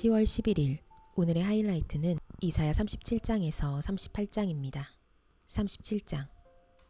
(10월 11일) 오늘의 하이라이트는 이사야 37장에서 38장입니다. 37장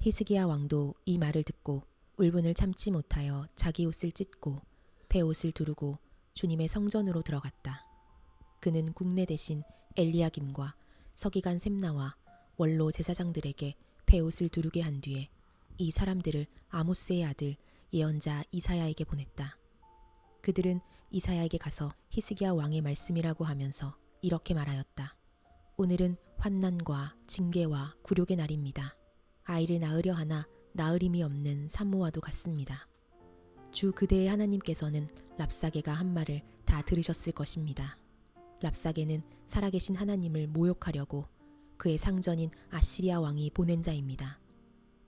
히스기야 왕도 이 말을 듣고 울분을 참지 못하여 자기 옷을 찢고 배 옷을 두르고 주님의 성전으로 들어갔다. 그는 국내 대신 엘리야김과 서기관 셈나와 원로 제사장들에게 배 옷을 두르게 한 뒤에 이 사람들을 아모스의 아들 예언자 이사야에게 보냈다. 그들은 이사야에게 가서 히스기야 왕의 말씀이라고 하면서 이렇게 말하였다. 오늘은 환난과 징계와 굴욕의 날입니다. 아이를 낳으려 하나 낳을 힘이 없는 산모와도 같습니다. 주 그대의 하나님께서는 랍사게가 한 말을 다 들으셨을 것입니다. 랍사게는 살아계신 하나님을 모욕하려고 그의 상전인 아시리아 왕이 보낸 자입니다.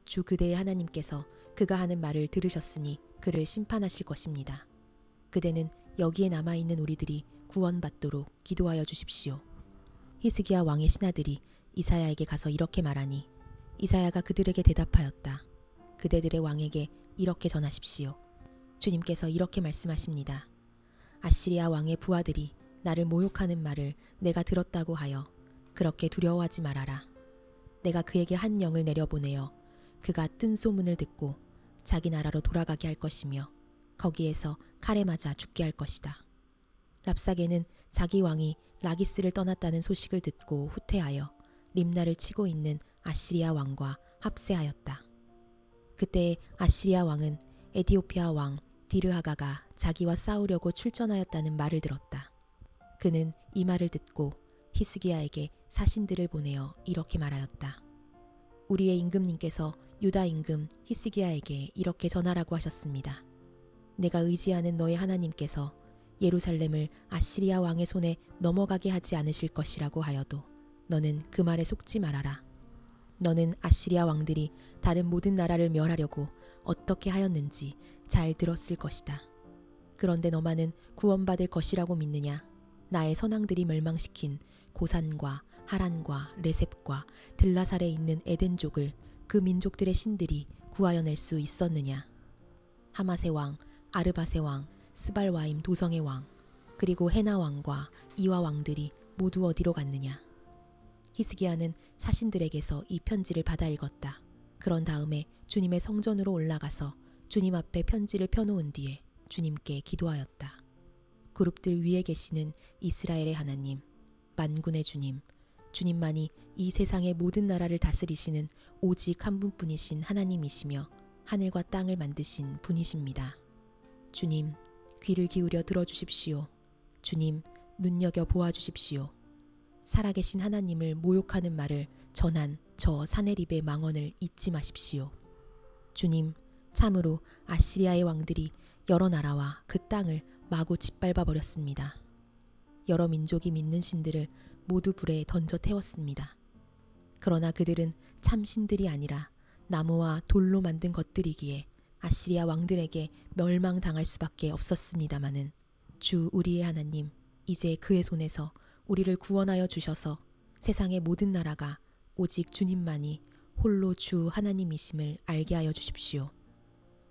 주 그대의 하나님께서 그가 하는 말을 들으셨으니 그를 심판하실 것입니다. 그대는 여기에 남아있는 우리들이 구원받도록 기도하여 주십시오. 히스기야 왕의 신하들이 이사야에게 가서 이렇게 말하니 이사야가 그들에게 대답하였다. 그대들의 왕에게 이렇게 전하십시오. 주님께서 이렇게 말씀하십니다. 아시리아 왕의 부하들이 나를 모욕하는 말을 내가 들었다고 하여 그렇게 두려워하지 말아라. 내가 그에게 한 영을 내려보내어 그가 뜬 소문을 듣고 자기 나라로 돌아가게 할 것이며 거기에서 칼에 맞아 죽게 할 것이다. 랍사게는 자기 왕이 라기스를 떠났다는 소식을 듣고 후퇴하여 림나를 치고 있는 아시리아 왕과 합세하였다. 그때 아시리아 왕은 에디오피아 왕 디르하가가 자기와 싸우려고 출전하였다는 말을 들었다. 그는 이 말을 듣고 히스기야에게 사신들을 보내어 이렇게 말하였다. 우리의 임금님께서 유다 임금 히스기야에게 이렇게 전하라고 하셨습니다. 내가 의지하는 너의 하나님께서 예루살렘을 아시리아 왕의 손에 넘어가게 하지 않으실 것이라고 하여도 너는 그 말에 속지 말아라. 너는 아시리아 왕들이 다른 모든 나라를 멸하려고 어떻게 하였는지 잘 들었을 것이다. 그런데 너만은 구원받을 것이라고 믿느냐? 나의 선왕들이 멸망시킨 고산과 하란과 레셉과 들라살에 있는 에덴족을 그 민족들의 신들이 구하여낼 수 있었느냐? 하마세 왕, 아르바세 왕, 스발와임 도성의 왕, 그리고 헤나 왕과 이와 왕들이 모두 어디로 갔느냐? 히스기야는 사신들에게서 이 편지를 받아 읽었다. 그런 다음에 주님의 성전으로 올라가서 주님 앞에 편지를 펴놓은 뒤에 주님께 기도하였다. 그룹들 위에 계시는 이스라엘의 하나님, 만군의 주님, 주님만이 이 세상의 모든 나라를 다스리시는 오직 한 분뿐이신 하나님이시며 하늘과 땅을 만드신 분이십니다. 주님, 귀를 기울여 들어주십시오. 주님, 눈여겨 보아주십시오. 살아계신 하나님을 모욕하는 말을 전한 저 사내립의 망언을 잊지 마십시오. 주님, 참으로 아시리아의 왕들이 여러 나라와 그 땅을 마구 짓밟아 버렸습니다. 여러 민족이 믿는 신들을 모두 불에 던져 태웠습니다. 그러나 그들은 참 신들이 아니라 나무와 돌로 만든 것들이기에 아시리아 왕들에게 멸망당할 수밖에 없었습니다마는 주 우리의 하나님 이제 그의 손에서 우리를 구원하여 주셔서 세상의 모든 나라가 오직 주님만이 홀로 주 하나님이심을 알게 하여 주십시오.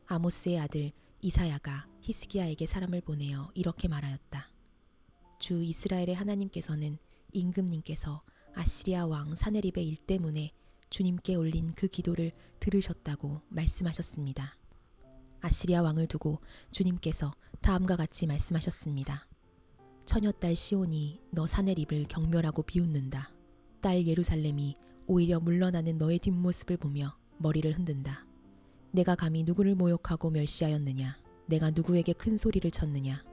아모스의 아들 이사야가 히스기야에게 사람을 보내어 이렇게 말하였다. 주 이스라엘의 하나님께서는 임금님께서 아시리아 왕 사네립의 일 때문에 주님께 올린 그 기도를 들으셨다고 말씀하셨습니다. 아시리아 왕을 두고 주님께서 다음과 같이 말씀하셨습니다. 처녀딸 시온이 너 사내립을 경멸하고 비웃는다. 딸 예루살렘이 오히려 물러나는 너의 뒷모습을 보며 머리를 흔든다. 내가 감히 누구를 모욕하고 멸시하였느냐? 내가 누구에게 큰 소리를 쳤느냐?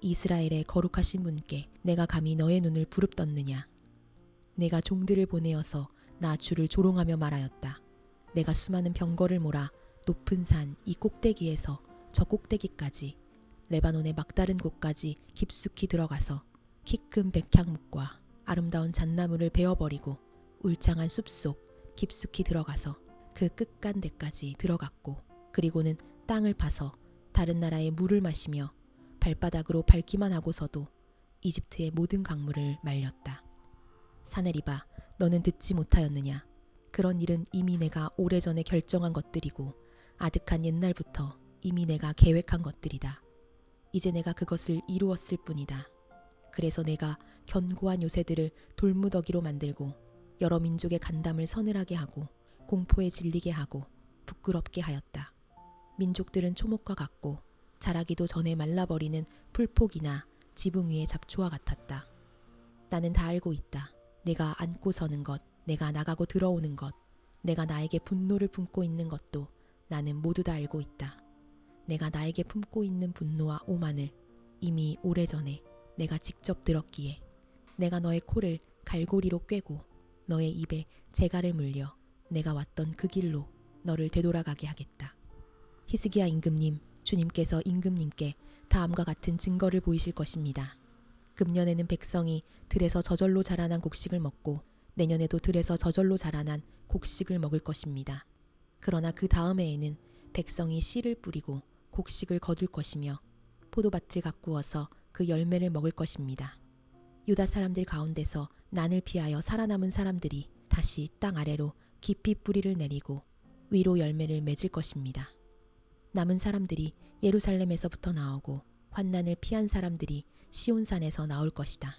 이스라엘의 거룩하신 분께 내가 감히 너의 눈을 부릅떴느냐? 내가 종들을 보내어서 나 주를 조롱하며 말하였다. 내가 수많은 병거를 몰아 높은 산 이 꼭대기에서 저 꼭대기까지 레바논의 막다른 곳까지 깊숙이 들어가서 키 큰 백향목과 아름다운 잣나무를 베어버리고 울창한 숲속 깊숙이 들어가서 그 끝간데까지 들어갔고 그리고는 땅을 파서 다른 나라의 물을 마시며 발바닥으로 밟기만 하고서도 이집트의 모든 강물을 말렸다. 사내리바, 너는 듣지 못하였느냐? 그런 일은 이미 내가 오래전에 결정한 것들이고 아득한 옛날부터 이미 내가 계획한 것들이다. 이제 내가 그것을 이루었을 뿐이다. 그래서 내가 견고한 요새들을 돌무더기로 만들고 여러 민족의 간담을 서늘하게 하고 공포에 질리게 하고 부끄럽게 하였다. 민족들은 초목과 같고 자라기도 전에 말라버리는 풀폭이나 지붕 위의 잡초와 같았다. 나는 다 알고 있다. 내가 앉고 서는 것, 내가 나가고 들어오는 것, 내가 나에게 분노를 품고 있는 것도 나는 모두 다 알고 있다. 내가 나에게 품고 있는 분노와 오만을 이미 오래전에 내가 직접 들었기에 내가 너의 코를 갈고리로 꿰고 너의 입에 재갈을 물려 내가 왔던 그 길로 너를 되돌아가게 하겠다. 히스기야 임금님, 주님께서 임금님께 다음과 같은 증거를 보이실 것입니다. 금년에는 백성이 들에서 저절로 자라난 곡식을 먹고 내년에도 들에서 저절로 자라난 곡식을 먹을 것입니다. 그러나 그 다음 해에는 백성이 씨를 뿌리고 곡식을 거둘 것이며 포도밭을 가꾸어서 그 열매를 먹을 것입니다. 유다 사람들 가운데서 난을 피하여 살아남은 사람들이 다시 땅 아래로 깊이 뿌리를 내리고 위로 열매를 맺을 것입니다. 남은 사람들이 예루살렘에서부터 나오고 환난을 피한 사람들이 시온산에서 나올 것이다.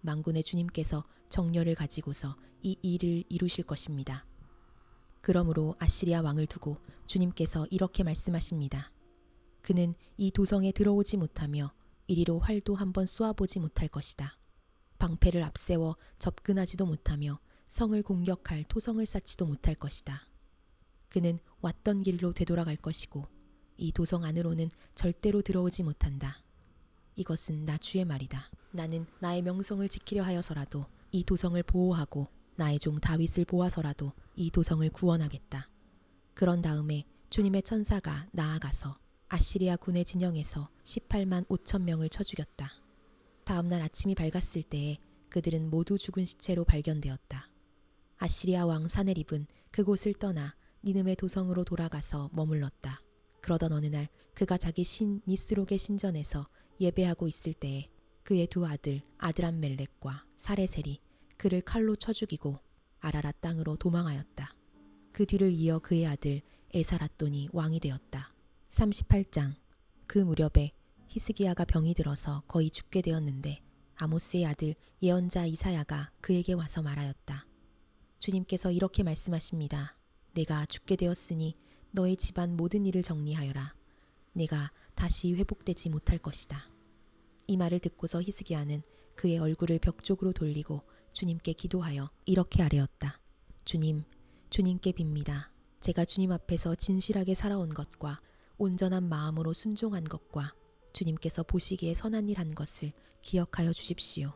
망군의 주님께서 정렬을 가지고서 이 일을 이루실 것입니다. 그러므로 아시리아 왕을 두고 주님께서 이렇게 말씀하십니다. 그는 이 도성에 들어오지 못하며 이리로 활도 한번 쏘아보지 못할 것이다. 방패를 앞세워 접근하지도 못하며 성을 공격할 토성을 쌓지도 못할 것이다. 그는 왔던 길로 되돌아갈 것이고 이 도성 안으로는 절대로 들어오지 못한다. 이것은 나 주의 말이다. 나는 나의 명성을 지키려 하여서라도 이 도성을 보호하고 나의 종 다윗을 보아서라도 이 도성을 구원하겠다. 그런 다음에 주님의 천사가 나아가서 아시리아 군의 진영에서 18만 5천 명을 쳐 죽였다. 다음 날 아침이 밝았을 때에 그들은 모두 죽은 시체로 발견되었다. 아시리아 왕 사네립은 그곳을 떠나 니느의 도성으로 돌아가서 머물렀다. 그러던 어느 날 그가 자기 신 니스록의 신전에서 예배하고 있을 때에 그의 두 아들 아드람멜렉과 사레셀이 그를 칼로 쳐 죽이고 아라랏 땅으로 도망하였다. 그 뒤를 이어 그의 아들 에사라돈이 왕이 되었다. 38장 그 무렵에 히스기야가 병이 들어서 거의 죽게 되었는데 아모스의 아들 예언자 이사야가 그에게 와서 말하였다. 주님께서 이렇게 말씀하십니다. 내가 죽게 되었으니 너의 집안 모든 일을 정리하여라. 내가 다시 회복되지 못할 것이다. 이 말을 듣고서 히스기야는 그의 얼굴을 벽 쪽으로 돌리고 주님께 기도하여 이렇게 아뢰었다. 주님, 주님께 빕니다. 제가 주님 앞에서 진실하게 살아온 것과 온전한 마음으로 순종한 것과 주님께서 보시기에 선한 일 한 것을 기억하여 주십시오.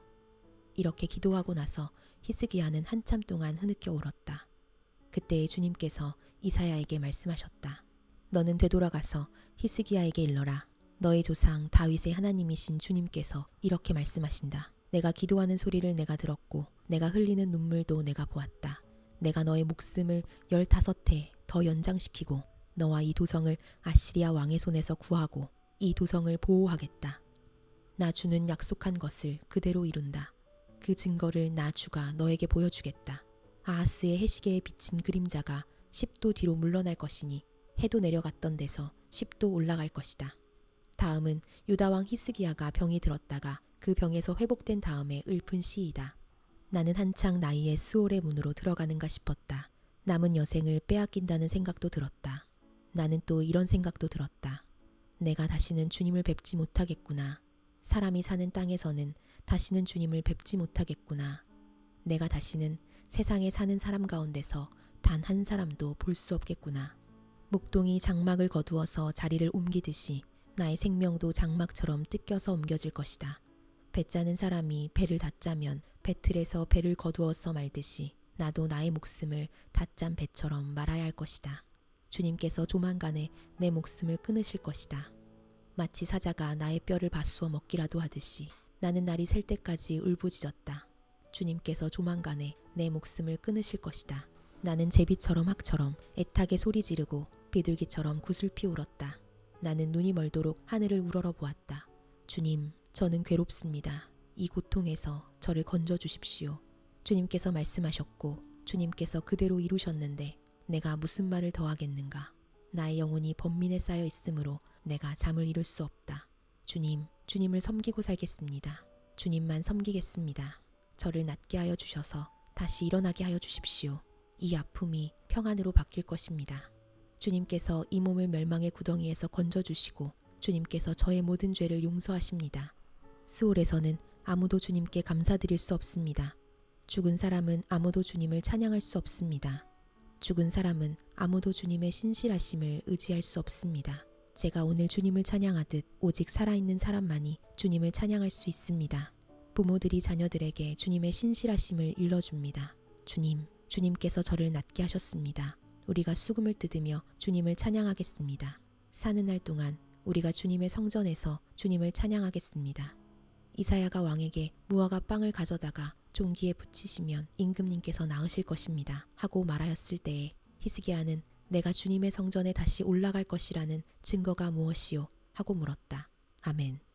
이렇게 기도하고 나서 히스기야는 한참 동안 흐느껴 울었다. 그때에 주님께서 이사야에게 말씀하셨다. 너는 되돌아가서 히스기야에게 일러라. 너의 조상 다윗의 하나님이신 주님께서 이렇게 말씀하신다. 내가 기도하는 소리를 내가 들었고 내가 흘리는 눈물도 내가 보았다. 내가 너의 목숨을 열다섯 해 더 연장시키고 너와 이 도성을 아시리아 왕의 손에서 구하고 이 도성을 보호하겠다. 나 주는 약속한 것을 그대로 이룬다. 그 증거를 나 주가 너에게 보여주겠다. 아하스의 해시계에 비친 그림자가 10도 뒤로 물러날 것이니 해도 내려갔던 데서 10도 올라갈 것이다. 다음은 유다왕 히스기야가 병이 들었다가 그 병에서 회복된 다음에 읊은 시이다. 나는 한창 나이에 스올의 문으로 들어가는가 싶었다. 남은 여생을 빼앗긴다는 생각도 들었다. 나는 또 이런 생각도 들었다. 내가 다시는 주님을 뵙지 못하겠구나. 사람이 사는 땅에서는 다시는 주님을 뵙지 못하겠구나. 내가 다시는 세상에 사는 사람 가운데서 단 한 사람도 볼 수 없겠구나. 목동이 장막을 거두어서 자리를 옮기듯이 나의 생명도 장막처럼 뜯겨서 옮겨질 것이다. 배 짜는 사람이 배를 다 짜면 배틀에서 배를 거두어서 말듯이 나도 나의 목숨을 다 짠 배처럼 말아야 할 것이다. 주님께서 조만간에 내 목숨을 끊으실 것이다. 마치 사자가 나의 뼈를 바수어 먹기라도 하듯이 나는 날이 셀 때까지 울부짖었다. 주님께서 조만간에 내 목숨을 끊으실 것이다. 나는 제비처럼 학처럼 애타게 소리 지르고 비둘기처럼 구슬피 울었다. 나는 눈이 멀도록 하늘을 우러러 보았다. 주님, 저는 괴롭습니다. 이 고통에서 저를 건져 주십시오. 주님께서 말씀하셨고 주님께서 그대로 이루셨는데 내가 무슨 말을 더하겠는가? 나의 영혼이 번민에 쌓여 있으므로 내가 잠을 이룰 수 없다. 주님, 주님을 섬기고 살겠습니다. 주님만 섬기겠습니다. 저를 낫게 하여 주셔서 다시 일어나게 하여 주십시오. 이 아픔이 평안으로 바뀔 것입니다. 주님께서 이 몸을 멸망의 구덩이에서 건져 주시고 주님께서 저의 모든 죄를 용서하십니다. 스올에서는 아무도 주님께 감사드릴 수 없습니다. 죽은 사람은 아무도 주님을 찬양할 수 없습니다. 죽은 사람은 아무도 주님의 신실하심을 의지할 수 없습니다. 제가 오늘 주님을 찬양하듯 오직 살아있는 사람만이 주님을 찬양할 수 있습니다. 부모들이 자녀들에게 주님의 신실하심을 일러줍니다. 주님, 주님께서 저를 낫게 하셨습니다. 우리가 수금을 뜯으며 주님을 찬양하겠습니다. 사는 날 동안 우리가 주님의 성전에서 주님을 찬양하겠습니다. 이사야가 왕에게 무화과 빵을 가져다가 종기에 붙이시면 임금님께서 나으실 것입니다. 하고 말하였을 때에 히스기야는 내가 주님의 성전에 다시 올라갈 것이라는 증거가 무엇이요? 하고 물었다. 아멘.